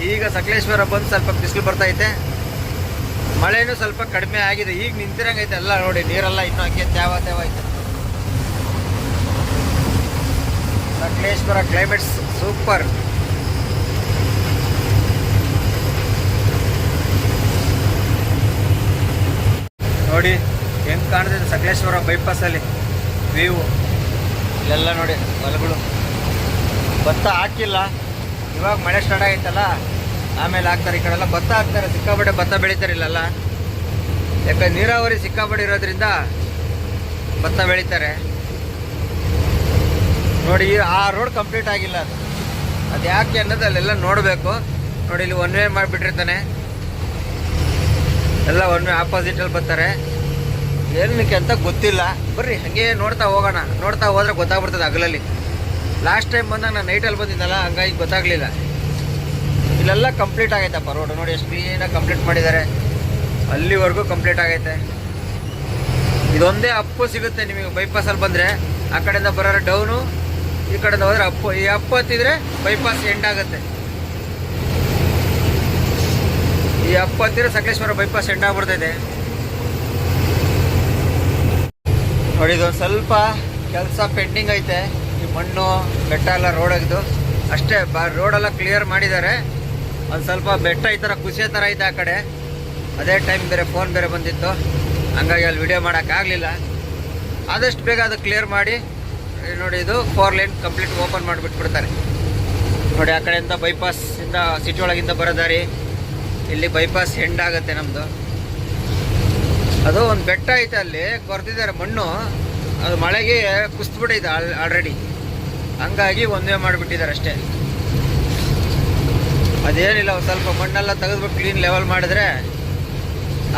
ಈಗ ಸಕಲೇಶ್ವರ ಬಂದು ಸ್ವಲ್ಪ ಬಿಸಿಲು ಬರ್ತೈತೆ ಮಳೆನೂ ಸ್ವಲ್ಪ ಕಡಿಮೆ ಆಗಿದೆ. ಈಗ ನಿಂತಿರಂಗೈತೆ ಎಲ್ಲ ನೋಡಿ, ನೀರೆಲ್ಲ ಇನ್ನೂ ಹಂಗೆ ತ್ಯಾವ ತ್ಯಾವ ಐತೆ. ಸಕಲೇಶ್ವರ ಕ್ಲೈಮೇಟ್ಸ್ ಸೂಪರ್ ನೋಡಿ, ಹೆಂಗ್ ಕಾಣ್ತಿದೆ ಸಕಲೇಶ್ವರ ಬೈಪಾಸಲ್ಲಿ ವ್ಯೂ ಇಲ್ಲೆಲ್ಲ ನೋಡಿ, ಹೊಲಗಳು. ಭತ್ತ ಹಾಕಿಲ್ಲ. ಇವಾಗ ಮಳೆ ಸ್ಟಾರ್ಟ್ ಆಗೈತಲ್ಲ? ಆಮೇಲೆ ಹಾಕ್ತಾರೆ ಈ ಕಡೆಲ್ಲ. ಭತ್ತ ಹಾಕ್ತಾರೆ ಸಿಕ್ಕಾಪಟ್ಟೆ ಭತ್ತ ಬೆಳಿತಾರೆ ಇಲ್ಲಲ್ಲ ಯಾಕಂದ್ರೆ ನೀರಾವರಿ ಸಿಕ್ಕಾಪಟ್ಟೆ ಇರೋದ್ರಿಂದ ಭತ್ತ ಬೆಳೀತಾರೆ. ನೋಡಿ ಆ ರೋಡ್ ಕಂಪ್ಲೀಟ್ ಆಗಿಲ್ಲ ಅದು. ಅದು ಯಾಕೆ ಅನ್ನೋದು ಅಲ್ಲೆಲ್ಲ ನೋಡಬೇಕು. ನೋಡಿ, ಇಲ್ಲಿ ಒನ್ ವೇ ಮಾಡಿಬಿಟ್ಟಿರ್ತಾನೆ. ಎಲ್ಲ ಒನ್ ವೇ ಆಪೋಸಿಟಲ್ಲಿ ಬರ್ತಾರೆ. ಏನಕ್ಕೆ ಅಂತ ಗೊತ್ತಿಲ್ಲ. ಬರ್ರಿ, ಹಾಗೆ ನೋಡ್ತಾ ಹೋಗೋಣ. ನೋಡ್ತಾ ಹೋದ್ರೆ ಗೊತ್ತಾಗ್ಬಿಡ್ತದೆ ಹಗಲಲ್ಲಿ. ಲಾಸ್ಟ್ ಟೈಮ್ ಬಂದಾಗ ನಾನು ನೈಟಲ್ಲಿ ಬಂದಿದ್ದಲ್ಲ, ಹಂಗಾಗಿ ಗೊತ್ತಾಗಲಿಲ್ಲ. ಇಲ್ಲೆಲ್ಲ ಕಂಪ್ಲೀಟ್ ಆಗೈತಪ್ಪ ರೋಡ್ ನೋಡಿ ಎಷ್ಟು ಕ್ಲೀನಾಗಿ ಕಂಪ್ಲೀಟ್ ಮಾಡಿದ್ದಾರೆ ಅಲ್ಲಿವರೆಗೂ ಕಂಪ್ಲೀಟ್ ಆಗೈತೆ. ಇದೊಂದೇ ಅಪ್ಪು ಸಿಗುತ್ತೆ ನಿಮಗೆ ಬೈಪಾಸಲ್ಲಿ ಬಂದರೆ. ಆ ಕಡೆಯಿಂದ ಬರೋರು ಡೌನು ಈ ಕಡೆಯಿಂದ ಹೋದ್ರೆ ಅಪ್ಪು. ಈ ಅಪ್ಪು ಹತ್ತಿದ್ರೆ ಬೈಪಾಸ್ ಎಂಡ್ ಆಗುತ್ತೆ. ಈ ಅಪ್ಪು ಹತ್ತಿದ್ರೆ ಸಕಲೇಶ್ವರ ಬೈಪಾಸ್ ಎಂಡ್ ಆಗ್ಬಿಡ್ತೈತೆ. ನೋಡಿ, ಇದೊಂದು ಸ್ವಲ್ಪ ಕೆಲಸ ಪೆಂಡಿಂಗ್ ಐತೆ. ಈ ಮಣ್ಣು, ಬೆಟ್ಟ ಎಲ್ಲ ರೋಡ್ ಆಗಿದ್ದು. ಅಷ್ಟೇ, ಬಾ ರೋಡೆಲ್ಲ ಕ್ಲಿಯರ್ ಮಾಡಿದ್ದಾರೆ ಒಂದು ಸ್ವಲ್ಪ ಬೆಟ್ಟ ಈ ಥರ ಖುಷಿಯ ಥರ ಐತೆ ಆ ಕಡೆ. ಅದೇ ಟೈಮ್ ಬೇರೆ ಫೋನ್ ಬೇರೆ ಬಂದಿತ್ತು. ಹಂಗಾಗಿ ಅಲ್ಲಿ ವಿಡಿಯೋ ಮಾಡೋಕ್ಕಾಗಲಿಲ್ಲ ಆದಷ್ಟು ಬೇಗ ಅದು ಕ್ಲಿಯರ್ ಮಾಡಿ ನೋಡಿ ಇದು ಫೋರ್ ಲೈನ್ ಕಂಪ್ಲೀಟ್ ಓಪನ್ ಮಾಡಿಬಿಟ್ಬಿಡ್ತಾರೆ. ನೋಡಿ ಆ ಕಡೆಯಿಂದ ಬೈಪಾಸಿಂದ ಸಿಟಿ ಒಳಗಿಂದ ಬರೋದಾರಿ ಇಲ್ಲಿ ಬೈಪಾಸ್ ಎಂಡ್ ಆಗುತ್ತೆ ನಮ್ಮದು ಅದು ಒಂದು ಬೆಟ್ಟ ಐತೆ ಅಲ್ಲಿ ಕೊರ್ತಿದ್ದಾರೆ ಮಣ್ಣು. ಅದು ಮಳೆಗೆ ಕುಸ್ತುಬಿಟ್ಟಿದೆ ಆಲ್ ಆಲ್ರೆಡಿ ಹಂಗಾಗಿ ಒಂದೇ ಮಾಡಿಬಿಟ್ಟಿದ್ದಾರೆ ಅಷ್ಟೇ. ಅದೇನಿಲ್ಲ, ಒಂದು ಸ್ವಲ್ಪ ಮಣ್ಣೆಲ್ಲ ತೆಗೆದ್ಬಿಟ್ಟು ಕ್ಲೀನ್ ಲೆವೆಲ್ ಮಾಡಿದ್ರೆ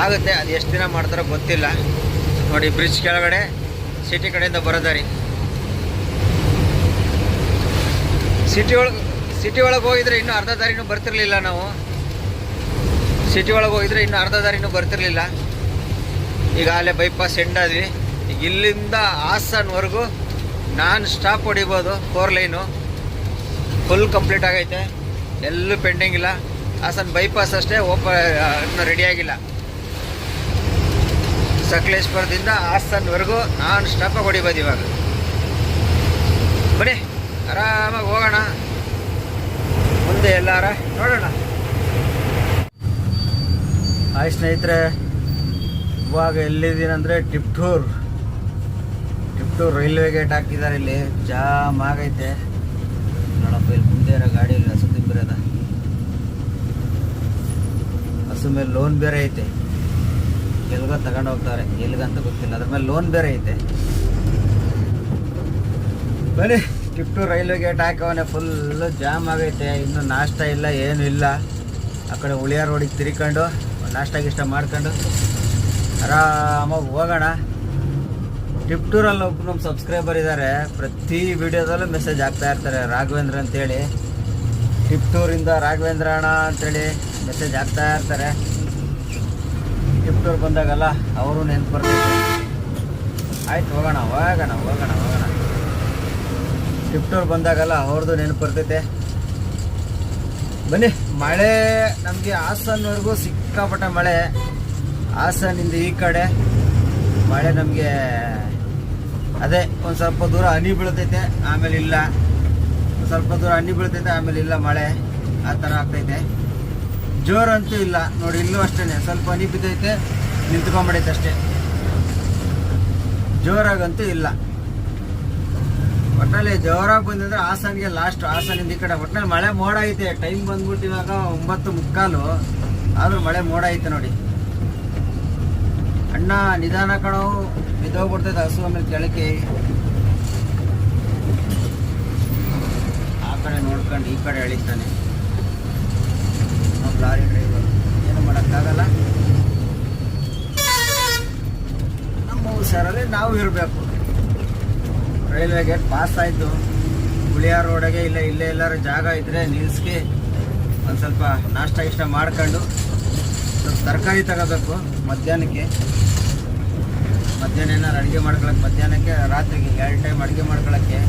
ಆಗುತ್ತೆ. ಅದು ಎಷ್ಟು ದಿನ ಮಾಡ್ತಾರೋ ಗೊತ್ತಿಲ್ಲ. ನೋಡಿ ಬ್ರಿಡ್ಜ್ ಕೆಳಗಡೆ ಸಿಟಿ ಕಡೆಯಿಂದ ಬರೋ ದಾರಿ. ಸಿಟಿ ಒಳಗೆ ಸಿಟಿ ಒಳಗೆ ಹೋಗಿದ್ರೆ ಇನ್ನೂ ಅರ್ಧ ದಾರಿನೂ ಬರ್ತಿರ್ಲಿಲ್ಲ ನಾವು. ಸಿಟಿ ಒಳಗೆ ಹೋಗಿದ್ರೆ ಇನ್ನೂ ಅರ್ಧ ದಾರಿನೂ ಬರ್ತಿರ್ಲಿಲ್ಲ. ಈಗ ಅಲ್ಲೇ ಬೈಪಾಸ್ ಎಂಡ್ ಆದ್ವಿ. ಈಗ ಇಲ್ಲಿಂದ ಹಾಸನ್ವರೆಗೂ ನಾನ್ ಸ್ಟಾಪ್ ಹೊಡಿಬೋದು ಫೋರ್ ಲೈನು ಫುಲ್ ಕಂಪ್ಲೀಟ್ ಆಗೈತೆ. ಎಲ್ಲೂ ಪೆಂಡಿಂಗ್ ಇಲ್ಲ. ಹಾಸನ್ ಬೈಪಾಸ್ ಅಷ್ಟೇ ಓಪ ಇನ್ನೂ ರೆಡಿಯಾಗಿಲ್ಲ ಸಕಲೇಶ್ಪುರದಿಂದ ಹಾಸನ್ವರೆಗೂ ನಾನ್ ಸ್ಟಾಪ್ ಹೊಡಿಬೋದು ಇವಾಗ. ಬನ್ನಿ, ಆರಾಮಾಗಿ ಹೋಗೋಣ. ಮುಂದೆ ಎಲ್ಲಾರ ನೋಡೋಣ. ಹಾಯ್ ಸ್ನೇಹಿತರೆ, ಇವಾಗ ಎಲ್ಲಿದ್ದೀನಂದರೆ ಟಿಪ್ಟೂರ್. ಟಿಪ್ಟೂರ್ ರೈಲ್ವೆ ಗೇಟ್ ಹಾಕಿದ್ದಾರೆ ಇಲ್ಲಿ. ಜಾಮ್ ಆಗೈತೆ. ನೋಡಪ್ಪ, ಇಲ್ಲಿ ಮುಂದೆ ಇರೋ ಗಾಡಿಯಲ್ಲಿ ಹಸು ತಿಂಬಿರದ ಹಸು ಮೇಲೆ ಲೋನ್ ಬೇರೆ ಐತೆ. ಎಲ್ಗೋ ತಗೊಂಡು ಹೋಗ್ತಾರೆ. ಎಲ್ಗಂತ ಗೊತ್ತಿಲ್ಲ. ಅದ್ರ ಮೇಲೆ ಲೋನ್ ಬೇರೆ ಐತೆ. ಬನ್ನಿ ಟಿಪ್ಟು ರೈಲ್ವೆ ಗೇಟ್ ಹಾಕವನೆ ಫುಲ್ಲು ಜಾಮ್ ಆಗೈತೆ. ಇನ್ನೂ ನಾಷ್ಟ ಇಲ್ಲ, ಏನು ಇಲ್ಲ. ಆ ಕಡೆ ಉಳಿಯ ರೋಡಿಗೆ ತಿರ್ಕೊಂಡು ನಾಷ್ಟ ಗಿಷ್ಟ ಮಾಡ್ಕೊಂಡು ಆರಾಮಾಗಿ ಹೋಗೋಣ. ಟಿಪ್ಟೂರಲ್ಲಿ ಒಬ್ಬರು ನಮ್ಮ ಸಬ್ಸ್ಕ್ರೈಬರ್ ಇದ್ದಾರೆ ಪ್ರತಿ ವಿಡಿಯೋದಲ್ಲೂ ಮೆಸೇಜ್ ಹಾಕ್ತಾ ಇರ್ತಾರೆ. ರಾಘವೇಂದ್ರ ಅಂತೇಳಿ. ಟಿಪ್ಟೂರಿಂದ ರಾಘವೇಂದ್ರ ಅಣ್ಣ ಅಂತೇಳಿ ಮೆಸೇಜ್ ಹಾಕ್ತಾ ಇರ್ತಾರೆ. ಟಿಪ್ಟೂರ್ ಬಂದಾಗಲ್ಲ ಅವರು ನೆನ್ಪು ಬರ್ತೈತೆ ಆಯ್ತು, ಹೋಗೋಣ ಹೋಗೋಣ ಹೋಗೋಣ ಹೋಗೋಣ. ಟಿಪ್ಟೂರ್ ಬಂದಾಗಲ್ಲ ಅವ್ರದ್ದು ನೆನಪು ಬರ್ತೈತೆ. ಬನ್ನಿ, ಮಳೆ, ನಮಗೆ ಹಾಸನ್ವರೆಗೂ ಸಿಕ್ಕಾಪಟ್ಟೆ ಮಳೆ. ಹಾಸನಿಂದ ಈ ಕಡೆ ಮಳೆ ನಮಗೆ ಅದೇ ಒಂದು ಸ್ವಲ್ಪ ದೂರ ಹನಿ ಬೀಳ್ತೈತೆ ಆಮೇಲೆ ಇಲ್ಲ ಸ್ವಲ್ಪ ದೂರ ಹಣ್ಣಿ ಬೀಳ್ತೈತೆ, ಆಮೇಲೆ ಇಲ್ಲ ಮಳೆ, ಆ ಥರ ಆಗ್ತೈತೆ. ಜೋರಂತೂ ಇಲ್ಲ. ನೋಡಿ, ಇಲ್ಲೂ ಅಷ್ಟೇ ಸ್ವಲ್ಪ ಹನಿ ಬಿದ್ದೈತೆ, ನಿಂತ್ಕೊಂಬಿಡೈತೆ ಅಷ್ಟೇ. ಜೋರಾಗಂತೂ ಇಲ್ಲ. ಒಟ್ನಲ್ಲಿ ಜೋರಾಗಿ ಬಂದಿದ್ರೆ ಹಾಸನಿಗೆ ಲಾಸ್ಟ್ ಹಾಸನಿಂದ ಈ ಕಡೆ. ಒಟ್ನಲ್ಲಿ ಮಳೆ ಮೋಡ ಐತೆ. ಟೈಮ್ ಬಂದ್ಬಿಟ್ಟು ಇವಾಗ ಒಂಬತ್ತು ಮುಕ್ಕಾಲು. ಆದರೂ ಮಳೆ ಮೋಡ ಐತೆ ನೋಡಿ. ಅಣ್ಣ, ನಿಧಾನ ಕಣವು ಬಿದ್ದೋಗ್ಬಿಡ್ತೈತೆ ಹಸು, ಆಮೇಲೆ ಕೆಳಕ್ಕೆ. ಕಡೆ ನೋಡ್ಕೊಂಡು ಈ ಕಡೆ ಎಳಿತಾನೆ. ನಾವು ಲಾರಿ ಡ್ರೈವರ್ ಏನು ಮಾಡೋಕ್ಕಾಗಲ್ಲ. ನಮ್ಮ ಹುಷಾರಲ್ಲಿ ನಾವು ಇರಬೇಕು. ರೈಲ್ವೆ ಗೇಟ್ ಪಾಸ್ ಆಯಿತು. ಹುಳಿಯ ರೋಡಿಗೆ ಇಲ್ಲ, ಇಲ್ಲೇ ಎಲ್ಲರ ಜಾಗ ಇದ್ದರೆ ನಿಲ್ಸ್ಗೆ ಒಂದು ಸ್ವಲ್ಪ ನಾಷ್ಟ ಇಷ್ಟ ಮಾಡ್ಕೊಂಡು ಸ್ವಲ್ಪ ತರಕಾರಿ ತಗೋಬೇಕು ಮಧ್ಯಾಹ್ನಕ್ಕೆ. ಮಧ್ಯಾಹ್ನ ಏನಾರು ಅಡುಗೆ ಮಾಡ್ಕೊಳಕ್ಕೆ ಮಧ್ಯಾಹ್ನಕ್ಕೆ, ರಾತ್ರಿಗೆ ಎರಡು ಟೈಮ್ ಅಡುಗೆ ಮಾಡ್ಕೊಳಕ್ಕೆ.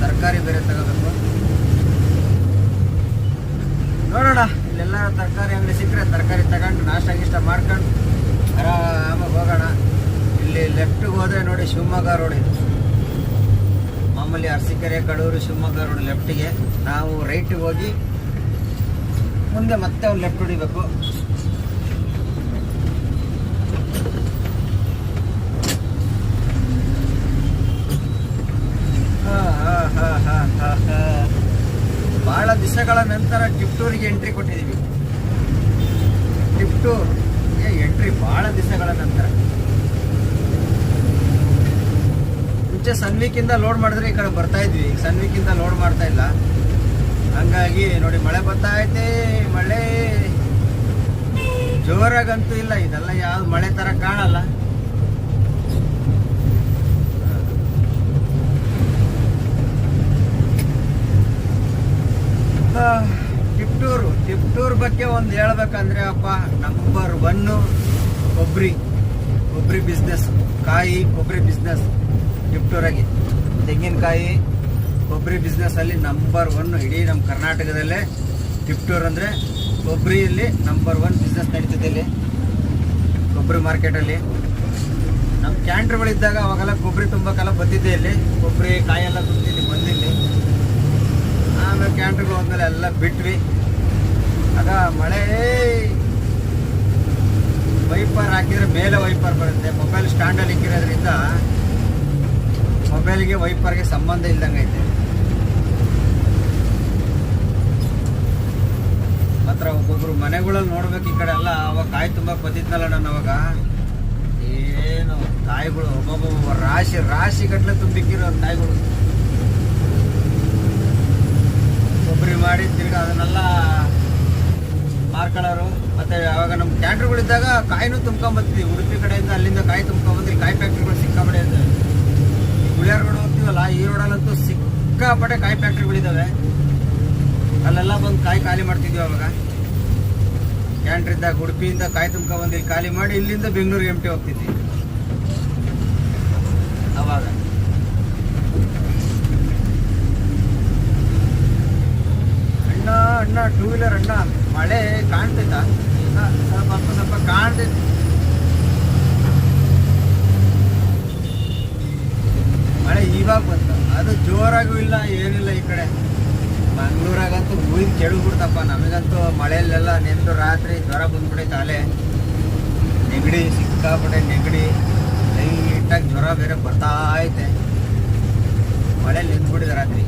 ತರಕಾರಿ ಬೇರೆ ತಗೋಬೇಕು. ನೋಡೋಣ, ಇಲ್ಲೆಲ್ಲ ತರಕಾರಿ ಅಂಗಡಿ ಸಿಕ್ಕರೆ ತರಕಾರಿ ತಗೊಂಡು ನಾಷ್ಟ ಗಿಷ್ಟ ಮಾಡ್ಕೊಂಡು ಆರಾಮಾಗಿ ಹೋಗೋಣ. ಇಲ್ಲಿ ಲೆಫ್ಟಿಗೆ ಹೋದ್ರೆ ನೋಡಿ ಶಿವಮೊಗ್ಗ ರೋಡ್ ಇದು. ಮಾಮೂಲಿ ಅರಸಿಕೆರೆ, ಕಡೂರು, ಶಿವಮೊಗ್ಗ ರೋಡ್ ಲೆಫ್ಟಿಗೆ ನಾವು ರೈಟಿಗೆ ಹೋಗಿ ಮುಂದೆ ಮತ್ತೆ ಒಂದು ಲೆಫ್ಟ್ ಹೊಡಿಬೇಕು. ಬಹಳ ದಿವಸಗಳ ನಂತರ ಟಿಪ್ಟೂರಿಗೆ ಎಂಟ್ರಿ ಕೊಟ್ಟಿದ್ದೀವಿ. ಟಿಪ್ಟೂರ್ಗೆ ಎಂಟ್ರಿ ಬಹಳ ದಿವಸಗಳ ನಂತರ. ಮುಂಚೆ ಸನ್ವಿಕಿಂದ ಲೋಡ್ ಮಾಡಿದ್ರೆ ಈ ಕಡೆ ಬರ್ತಾ ಇದ್ವಿ. ಈಗ ಸನ್ವಿಕಿಂದ ಲೋಡ್ ಮಾಡ್ತಾ ಇಲ್ಲ. ಹಂಗಾಗಿ ನೋಡಿ, ಮಳೆ ಬರ್ತಾ ಐತೆ, ಮಳೆ ಜೋರಾಗಂತೂ ಇಲ್ಲ. ಇದೆಲ್ಲ ಯಾವ್ದು ಮಳೆ ತರ ಕಾಣಲ್ಲ. ಆ, ಟಿಪ್ಟೂರು ಟಿಪ್ಟೂರ್ ಬಗ್ಗೆ ಒಂದು ಹೇಳ್ಬೇಕಂದ್ರೆ ಅಪ್ಪ ನಂಬರ್ ಒನ್ನು ಕೊಬ್ಬರಿ ಕೊಬ್ಬರಿ ಬಿಸ್ನೆಸ್ ಕಾಯಿ ಕೊಬ್ಬರಿ ಬಿಸ್ನೆಸ್ ಟಿಪ್ಟೂರಾಗಿ ತೆಂಗಿನಕಾಯಿ ಕೊಬ್ಬರಿ ಬಿಸ್ನೆಸ್ಸಲ್ಲಿ ನಂಬರ್ ಒನ್ ಇಡೀ ನಮ್ಮ ಕರ್ನಾಟಕದಲ್ಲೇ ಟಿಪ್ಟೂರ್ ಅಂದರೆ ಕೊಬ್ಬರಿಯಲ್ಲಿ ನಂಬರ್ ಒನ್ ಬಿಸ್ನೆಸ್ ನಡೀತಿದೆ ಇಲ್ಲಿ ಕೊಬ್ಬರಿ ಮಾರ್ಕೆಟಲ್ಲಿ ನಮ್ಮ ಕ್ಯಾಂಟ್ರ್ಗಳಿದ್ದಾಗ ಅವಾಗೆಲ್ಲ ಕೊಬ್ಬರಿ ತುಂಬಕ್ಕೆಲ್ಲ ಬಂದಿದ್ದೆ ಇಲ್ಲಿ ಕೊಬ್ಬರಿ ಕಾಯೆಲ್ಲ ತುಂಬಿದ್ದು ಬಂದಿಲ್ಲಿ ಆಮೇಲೆ ಕ್ಯಾಂಟ್ರಿಗೆ ಹೋದ್ಮೇಲೆ ಎಲ್ಲ ಬಿಟ್ವಿ. ಆಗ ಮಳೆ, ವೈಪರ್ ಹಾಕಿದ್ರೆ ಮೇಲೆ ವೈಪರ್ ಬರುತ್ತೆ. ಮೊಬೈಲ್ ಸ್ಟ್ಯಾಂಡಲ್ಲಿ ಇಕ್ಕಿರೋದ್ರಿಂದ ಮೊಬೈಲ್ಗೆ ವೈಪರ್ಗೆ ಸಂಬಂಧ ಇಲ್ದಂಗೆ ಐತೆ. ಮಾತ್ರ ಒಬ್ಬೊಬ್ರು ಮನೆಗಳಲ್ಲಿ ನೋಡ್ಬೇಕು ಈ ಕಡೆ ಎಲ್ಲ ಅವಾಗ ಕಾಯಿ ತುಂಬ ಬಂದಿದ್ನಲ್ಲ ನಾನು ಅವಾಗ. ಏನು ಕಾಯಿಗಳು ಒಬ್ಬೊಬ್ಬ ರಾಶಿ ರಾಶಿ ಗಟ್ಟಲೆ ತುಂಬಿಕ್ಕಿರೋ ಕಾಯಿಗಳು ಕೊಬ್ಬರಿ ಮಾಡಿ ತಿರ್ಗಿ ಅದನ್ನೆಲ್ಲ ಮಾರ್ಕೊಳ್ಳೋರು. ಮತ್ತೆ ಅವಾಗ ನಮ್ಮ ಕ್ಯಾಂಟ್ರುಗಳಿದ್ದಾಗ ಕಾಯಿನೂ ತುಂಬ್ಕೊಂಬತ್ತಿದ್ವಿ ಉಡುಪಿ ಕಡೆಯಿಂದ ಅಲ್ಲಿಂದ ಕಾಯಿ ತುಂಬ್ಕೊಂಬಂದ್ರಿ ಕಾಯಿ ಫ್ಯಾಕ್ಟ್ರಿಗಳು ಸಿಕ್ಕಾಪಡೆ ಇದೆ. ಗುಳಿಯಾರ್ ರೋಡ್ ಹೋಗ್ತೀವಲ್ಲ, ಈ ರೋಡಲ್ಲಂತೂ ಸಿಕ್ಕಾಪಟ್ಟೆ ಕಾಯಿ ಫ್ಯಾಕ್ಟ್ರಿಗಳಿದ್ದಾವೆ ಅಲ್ಲೆಲ್ಲ ಬಂದು ಕಾಯಿ ಖಾಲಿ ಮಾಡ್ತಿದ್ವಿ ಅವಾಗ. ಕ್ಯಾಂಟ್ರ್ ಇದ್ದಾಗ ಉಡುಪಿಯಿಂದ ಕಾಯಿ ತುಂಬ್ಕೊಂಬಂದು ಇಲ್ಲಿ ಖಾಲಿ ಮಾಡಿ ಇಲ್ಲಿಂದ ಬೆಂಗಳೂರಿಗೆ ಎಂಟಿ ಹೋಗ್ತಿದ್ವಿ. ಅವಾಗ. ಅಣ್ಣ ಟೂ ವೀಲರ್ ಅಣ್ಣ, ಮಳೆ ಇಲ್ಲ ಸ್ವಲ್ಪ ಸ್ವಲ್ಪ ಕಾಣ್ತೈತಿ ಮಳೆ ಇವಾಗ ಬಂತು. ಅದು ಜೋರಾಗೂ ಇಲ್ಲ, ಏನಿಲ್ಲ ಈ ಕಡೆ. ಮಂಗ್ಳೂರಾಗಂತೂ ಮುಗಿದು ಕೆಳಗ್ಬಿಡ್ತಪ್ಪ. ನಮಗಂತೂ ಮಳೆಯಲ್ಲೆಲ್ಲ ನೆಂದು ರಾತ್ರಿ ಜ್ವರ ಬಂದ್ಬಿಡೈತೆ ಅಲೆ. ನೆಗಡಿ ಸಿಕ್ಕಾಪಟ್ಟೆ ನೆಗಡಿ. ಲೈಟಾಗಿ ಜ್ವರ ಬೇರೆ ಬರ್ತಾ ಐತೆ. ಮಳೆ ನೆಂದ್ಬಿಟ್ಟಿದೆ ರಾತ್ರಿ.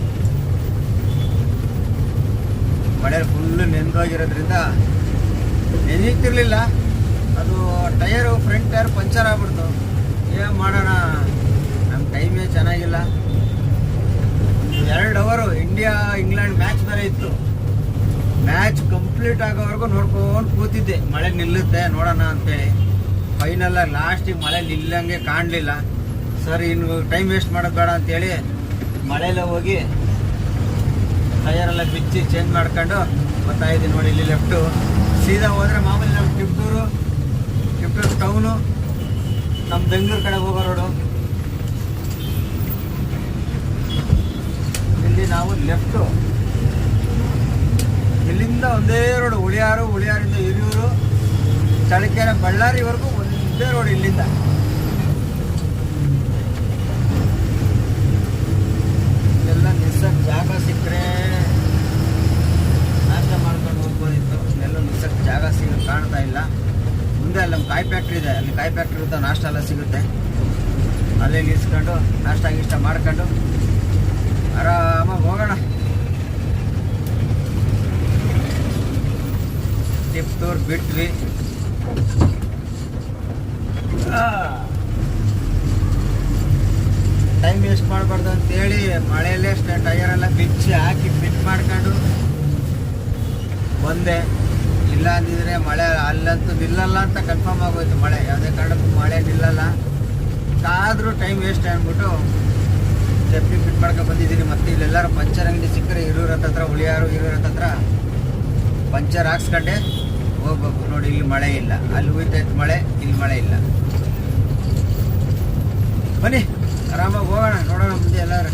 ಮಳೆ ಫುಲ್ಲು ನೆಂದೋಗಿರೋದ್ರಿಂದ ನೆನೆಯುತ್ತಿರಲಿಲ್ಲ ಅದು ಟೈರು ಫ್ರಂಟ್ ಟೈರ್ ಪಂಚರ್ ಆಗ್ಬಿಡ್ತು. ಏನು ಮಾಡೋಣ? ನಮ್ಮ ಟೈಮೇ ಚೆನ್ನಾಗಿಲ್ಲ. ಎರಡು ಅವರು ಇಂಡಿಯಾ ಇಂಗ್ಲೆಂಡ್ ಮ್ಯಾಚ್ ಬೇರೆ ಇತ್ತು. ಮ್ಯಾಚ್ ಕಂಪ್ಲೀಟ್ ಆಗೋವರೆಗೂ ನೋಡ್ಕೊಂಡು ಕೂತಿದ್ದೆ. ಮಳೆ ನಿಲ್ಲುತ್ತೆ, ನೋಡೋಣ ಅಂತೇಳಿ. ಫೈನಲ್ ಲಾಸ್ಟಿಗೆ ಮಳೆ ನಿಲ್ಲಂಗೆ ಕಾಣಲಿಲ್ಲ. ಸರ್, ಇನ್ನು ಟೈಮ್ ವೇಸ್ಟ್ ಮಾಡೋದು ಬೇಡ ಅಂತೇಳಿ ಮಳೆಯಲ್ಲೇ ಹೋಗಿ ಟಯರೆಲ್ಲ ಬಿಚ್ಚಿ ಚೇಂಜ್ ಮಾಡ್ಕೊಂಡು ಬರ್ತಾ ಇದ್ದೀನಿ ನೋಡಿ ಇಲ್ಲಿ ಲೆಫ್ಟು ಸೀದಾ ಹೋದರೆ ಮಾಮೂಲಿ ನಮ್ಮ ಟಿಪ್ಟೂರು ಟಿಪ್ಟೂರು ಟೌನು ನಮ್ಮ ಬೆಂಗಳೂರು ಕಡೆ ಹೋಗೋ ರೋಡು ಇಲ್ಲಿ ನಾವು ಲೆಫ್ಟು ಇಲ್ಲಿಂದ ಒಂದೇ ರೋಡು ಉಳಿಯಾರು, ಉಳಿಯಾರಿಂದ ಹಿರಿಯೂರು ಚಳಕೆರೆ ಬಳ್ಳಾರಿವರೆಗೂ ಒಂದೇ ರೋಡ್ ಇಲ್ಲಿಂದ. ಎಲ್ಲ ನಿಸ್ಸ ಜಾಗ ಸಿಕ್ಕರೆ ನಾಷ್ಟ ಮಾಡ್ಕೊಂಡು ಹೋಗ್ಬೋದಿತ್ತು ಇಲ್ಲೆಲ್ಲ ನಿಲ್ಸಕ್ ಜಾಗ ಸಿಗ ಕಾಣ್ತಾ ಇಲ್ಲ ಮುಂದೆ ಅಲ್ಲಿ ನಮ್ಮ ಕಾಯಿ ಫ್ಯಾಕ್ಟ್ರಿ ಇದೆ. ಅಲ್ಲಿ ಕಾಯಿ ಫ್ಯಾಕ್ಟ್ರಿ ಇರುತ್ತೆ ನಾಷ್ಟ ಎಲ್ಲ ಸಿಗುತ್ತೆ. ಅಲ್ಲಿ ನಿಲ್ಸ್ಕೊಂಡು ನಾಷ್ಟ ಗೀಷ್ಟ ಮಾಡ್ಕೊಂಡು ಆರಾಮಾಗಿ ಹೋಗೋಣ. ಟಿಪ್ ಟೂರ್ ಬಿಟ್ವಿ. ಟೈಮ್ ವೇಸ್ಟ್ ಮಾಡಬಾರ್ದು ಅಂತೇಳಿ ಮಳೆಯಲ್ಲೇ ಟೈರೆಲ್ಲ ಬಿಚ್ಚಿ ಹಾಕಿ ಫಿಟ್ ಮಾಡ್ಕೊಂಡು ಬಂದೆ. ಇಲ್ಲ ಅಂದಿದ್ರೆ ಮಳೆ ಅಲ್ಲಂತೂ ನಿಲ್ಲಲ್ಲ ಅಂತ ಕನ್ಫರ್ಮ್ ಆಗೋಯ್ತು ಮಳೆ. ಯಾವುದೇ ಕಾರಣಕ್ಕೂ ಮಳೆ ನಿಲ್ಲಲ್ಲ. ಆದರೂ ಟೈಮ್ ವೇಸ್ಟ್ ಅಂದ್ಬಿಟ್ಟು ಸ್ಟೆಪ್ನಿ ಫಿಟ್ ಮಾಡ್ಕೊಂಡು ಬಂದಿದ್ದೀನಿ. ಮತ್ತೆ ಇಲ್ಲೆಲ್ಲರೂ ಪಂಚರ್ ಅಂಗಡಿ ಸಿಕ್ಕರೆ ಹಿರೂರ ಹತ್ರ ಉಳಿಯಾರು ಹಿರೂರ ಹತ್ರ ಪಂಚರ್ ಹಾಕ್ಸ್ಕೊಂಡೆ ಹೋಗ್ಬೇಕು. ನೋಡಿ, ಇಲ್ಲಿ ಮಳೆ ಇಲ್ಲ. ಅಲ್ಲಿ ಹೋಯ್ತಾಯ್ತು ಮಳೆ, ಇಲ್ಲಿ ಮಳೆ ಇಲ್ಲ. ಬನ್ನಿ, ಆರಾಮಾಗಿ ಹೋಗೋಣ, ನೋಡೋಣ ಮುಂದೆ ಎಲ್ಲರೂ.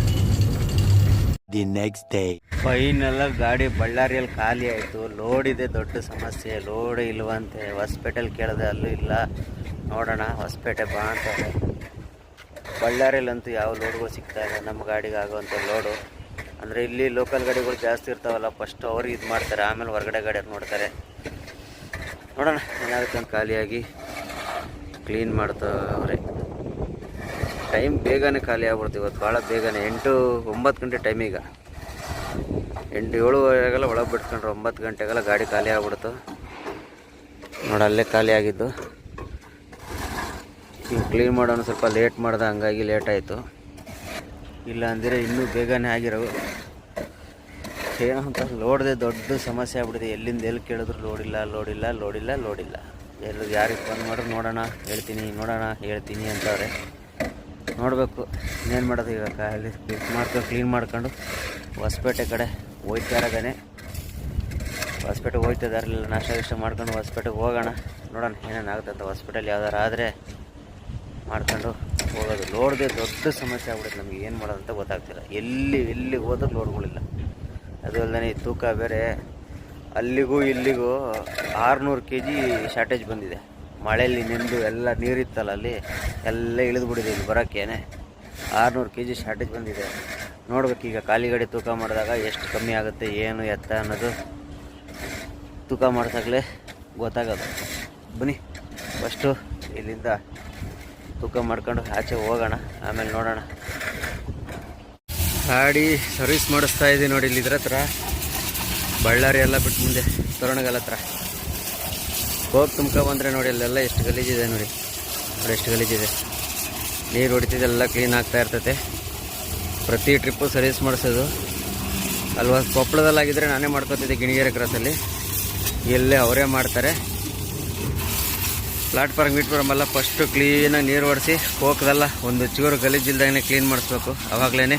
The next day. ಫೈನಲ್ಲ ಗಾಡಿ ಬಳ್ಳಾರಿಯಲ್ಲಿ ಖಾಲಿ ಆಯಿತು. ಲೋಡ್ ಇದೆ, ದೊಡ್ಡ ಸಮಸ್ಯೆ. ಲೋಡ್ ಇಲ್ವಂತೆ. ಹಾಸ್ಪಿಟಲ್ ಕೇಳಿದೆ ಅಲ್ಲೂ ಇಲ್ಲ. ನೋಡೋಣ ಹೊಸಪೇಟೆ ಬಾ ಅಂತಾರೆ. ಬಳ್ಳಾರಿಯಲ್ಲಂತೂ ಯಾವ ಲೋಡ್ಗಳು ಸಿಗ್ತಾ ಇಲ್ಲ. ನಮ್ಮ ಗಾಡಿಗೆ ಆಗುವಂಥ ಲೋಡು ಅಂದರೆ ಇಲ್ಲಿ ಲೋಕಲ್ ಗಾಡಿಗಳು ಜಾಸ್ತಿ ಇರ್ತಾವಲ್ಲ ಫಸ್ಟ್ ಅವ್ರಿಗೆ ಇದು ಮಾಡ್ತಾರೆ. ಆಮೇಲೆ ಹೊರಗಡೆ ಗಾಡಿಯವ್ರು ನೋಡ್ತಾರೆ. ನೋಡೋಣ, ಏನಾಗುತ್ತೆ ಅಂತ ಖಾಲಿಯಾಗಿ. ಕ್ಲೀನ್ ಮಾಡ್ತಾವ್ರೆ. ಟೈಮ್ ಬೇಗನೆ ಖಾಲಿ ಆಗ್ಬಿಡ್ತು ಇವತ್ತು. ಭಾಳ ಬೇಗನೆ. ಎಂಟು ಒಂಬತ್ತು ಗಂಟೆ ಟೈಮ್ ಈಗ. ಎಂಟು ಏಳುವರೆಗೆಲ್ಲ ಒಳಗೆ ಬಿಟ್ಕೊಂಡ್ರೆ, ಒಂಬತ್ತು ಗಂಟೆಗೆಲ್ಲ ಗಾಡಿ ಖಾಲಿ ಆಗ್ಬಿಡ್ತು. ನೋಡಿ, ಅಲ್ಲೇ ಖಾಲಿ ಆಗಿದ್ದು. ಈಗ ಕ್ಲೀನ್ ಮಾಡೋಣ ಸ್ವಲ್ಪ ಲೇಟ್ ಮಾಡ್ದೆ, ಹಂಗಾಗಿ ಲೇಟ್ ಆಯಿತು. ಇಲ್ಲ ಅಂದರೆ ಇನ್ನೂ ಬೇಗನೆ ಆಗಿರೋ ಏನೋ ಅಂತ ಲೋಡ್ದೆ ದೊಡ್ಡ ಸಮಸ್ಯೆ ಆಗ್ಬಿಟ್ಟಿದೆ. ಎಲ್ಲಿಂದ ಎಲ್ಲಿ ಕೇಳಿದ್ರು ಲೋಡಿಲ್ಲ ಲೋಡಿಲ್ಲ ಲೋಡಿಲ್ಲ ಲೋಡಿಲ್ಲ ಎಲ್ಲ ಯಾರಿಗೆ ಫೋನ್ ಮಾಡಿದ್ರು ನೋಡೋಣ, ಹೇಳ್ತೀನಿ ನೋಡೋಣ, ಹೇಳ್ತೀನಿ ಅಂತವ್ರೆ. ನೋಡಬೇಕು, ಇನ್ನೇನು ಮಾಡೋದು ಈಗ ಖಾಲಿ ಮಾಡ್ಕೊಂಡು ಕ್ಲೀನ್ ಮಾಡ್ಕೊಂಡು. ಹೊಸಪೇಟೆ ಕಡೆ ಹೋಯ್ತಾ ಇರೋದೇನೆ. ಹೊಸಪೇಟೆ ಹೋಯ್ತಾ ಇದಾರಲಿಲ್ಲ ನಾಷ್ಟ ಇಷ್ಟ ಮಾಡ್ಕೊಂಡು ಹೊಸಪೇಟೆಗೆ ಹೋಗೋಣ. ನೋಡೋಣ ಏನೇನು ಅಂತ ಹೊಸಪೇಟೆಲಿ ಯಾವ್ದಾರು ಆದರೆ ಮಾಡ್ಕೊಂಡು ಹೋಗೋದು. ಲೋಡ್ದೆ ದೊಡ್ಡ ಸಮಸ್ಯೆ ಆಗ್ಬಿಡುತ್ತೆ ನಮಗೆ. ಏನು ಮಾಡೋದು ಅಂತ ಗೊತ್ತಾಗ್ತಿಲ್ಲ. ಎಲ್ಲಿ ಎಲ್ಲಿ ಹೋದ್ರೂ ಲೋಡ್ಗಳಿಲ್ಲ ಅದು ಅಲ್ಲದೆ ತೂಕ ಬೇರೆ. ಅಲ್ಲಿಗೂ ಇಲ್ಲಿಗೂ ಆರುನೂರು ಕೆ ಜಿ ಶಾರ್ಟೇಜ್ ಬಂದಿದೆ. ಮಳೆಯಲ್ಲಿ ನೆಂದು ಎಲ್ಲ ನೀರಿತ್ತಲ್ಲ ಅಲ್ಲಿ. ಎಲ್ಲ ಇಳಿದ್ಬಿಟ್ಟಿದೆ ಇಲ್ಲಿ ಬರೋಕ್ಕೇನೆ. ಆರುನೂರು ಕೆ ಜಿ ಶಾರ್ಟೇಜ್ ಬಂದಿದೆ. ನೋಡ್ಬೇಕು ಈಗ ಖಾಲಿ ಗಾಡಿ ತೂಕ ಮಾಡಿದಾಗ ಎಷ್ಟು ಕಮ್ಮಿ ಆಗುತ್ತೆ, ಏನು ಎತ್ತ ಅನ್ನೋದು ತೂಕ ಮಾಡಿದಾಗಲೇ ಗೊತ್ತಾಗೋದು. ಬನ್ನಿ ಫಸ್ಟು ಇಲ್ಲಿಂದ ತೂಕ ಮಾಡ್ಕೊಂಡು ಆಚೆ ಹೋಗೋಣ, ಆಮೇಲೆ ನೋಡೋಣ. ಗಾಡಿ ಸರ್ವಿಸ್ ಮಾಡಿಸ್ತಾ ಇದ್ದೀನಿ ನೋಡಿ ಇಲ್ಲಿ ಇದ್ರ ಹತ್ರ. ಬಳ್ಳಾರಿ ಎಲ್ಲ ಬಿಟ್ಟು ಮುಂದೆ ತೋರಣಗಲ್ ಹತ್ರ. ಹೋಗಿ ತುಂಬ್ಕೊ ಬಂದರೆ ನೋಡಿ ಅಲ್ಲೆಲ್ಲ ಎಷ್ಟು ಗಲೀಜಿದೆ ನೋಡಿ. ನೋಡಿ ಎಷ್ಟು ಗಲೀಜಿದೆ ನೀರು ಹೊಡಿತಿದೆ, ಎಲ್ಲ ಕ್ಲೀನ್ ಆಗ್ತಾ ಇರ್ತೈತೆ ಪ್ರತಿ ಟ್ರಿಪ್ಪು ಸರ್ವಿಸ್ ಮಾಡಿಸೋದು. ಅಲ್ವಾ ಕೊಪ್ಪಳದಲ್ಲಾಗಿದ್ದರೆ ನಾನೇ ಮಾಡ್ಕೊತಿದ್ದೆ ಗಿಣಿಗೆರೆ ಕ್ರಾಸಲ್ಲಿ ಎಲ್ಲೇ ಅವರೇ ಮಾಡ್ತಾರೆ. ಪ್ಲಾಟ್ಫಾರ್ಮ್ ಗೀಟ್ಫಾರ್ಮ್ ಎಲ್ಲ ಫಸ್ಟು ಕ್ಲೀನಾಗಿ ನೀರು ಹೊಡೆಸಿ ಹೋಗ್ದಲ್ಲ, ಒಂದು ಚೂರು ಗಲೀಜಿಲ್ದಾಗೆ ಕ್ಲೀನ್ ಮಾಡಿಸ್ಬೇಕು. ಅವಾಗಲೇ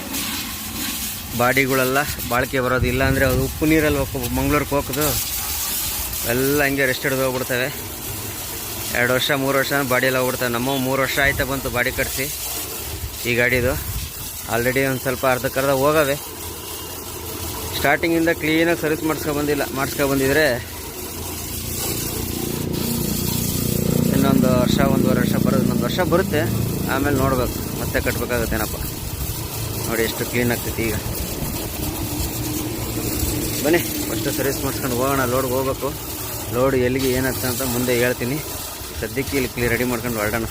ಬಾಡಿಗಳೆಲ್ಲ ಬಾಳಿಕೆ ಬರೋದು. ಇಲ್ಲಾಂದರೆ ಅದು ಉಪ್ಪು ನೀರಲ್ಲಿ ಹೋಗ್ಬೇಕು ಮಂಗ್ಳೂರಿಗೆ ಹೋಗೋದು, ಎಲ್ಲ ಹಂಗೆ ರೆಸ್ಟ್ ಹಿಡಿದು ಹೋಗ್ಬಿಡ್ತವೆ. ಎರಡು ವರ್ಷ, ಮೂರು ವರ್ಷ ಬಾಡಿ ಎಲ್ಲ ಹೋಗ್ಬಿಡ್ತವೆ. ನಮ್ಮ ಮೂರು ವರ್ಷ ಆಯ್ತಾ ಬಂತು ಬಾಡಿ ಕಟ್ಸಿ ಈ ಗಾಡಿದು. ಆಲ್ರೆಡಿ ಒಂದು ಸ್ವಲ್ಪ ಅರ್ಧಕ್ಕರ್ಧ ಹೋಗವೆ. ಸ್ಟಾರ್ಟಿಂಗಿಂದ ಕ್ಲೀನಾಗಿ ಸರ್ವಿಸ್ ಮಾಡಿಸ್ಕೊಬಂದಿಲ್ಲ ಬಂದಿಲ್ಲ, ಮಾಡಿಸ್ಕೊ ಬಂದಿದ್ರೆ ಇನ್ನೊಂದು ವರ್ಷ, ಒಂದೂವರೆ ವರ್ಷ ಬರೋದು, ಇನ್ನೊಂದು ವರ್ಷ ಬರುತ್ತೆ. ಆಮೇಲೆ ನೋಡ್ಬೇಕು, ಮತ್ತೆ ಕಟ್ಬೇಕಾಗತ್ತೇನಪ್ಪ ನೋಡಿ ಎಷ್ಟು ಕ್ಲೀನ್ ಆಗ್ತೈತಿ ಈಗ. ಬನ್ನಿ ಫಸ್ಟು ಸರ್ವಿಸ್ ಮಾಡಿಸ್ಕೊಂಡು ಹೋಗೋಣ ಲೋಡ್ಗೆ ಹೋಗ್ಬೇಕು. ಲೋಡ್ ಎಲ್ಲಿಗೆ ಏನಾಗ್ತದೆ ಅಂತ ಮುಂದೆ ಹೇಳ್ತೀನಿ. ಸದ್ಯಕ್ಕೆ ಇಲ್ಲಿ ರೆಡಿ ಮಾಡ್ಕೊಂಡು ಹೊರಡೋಣ.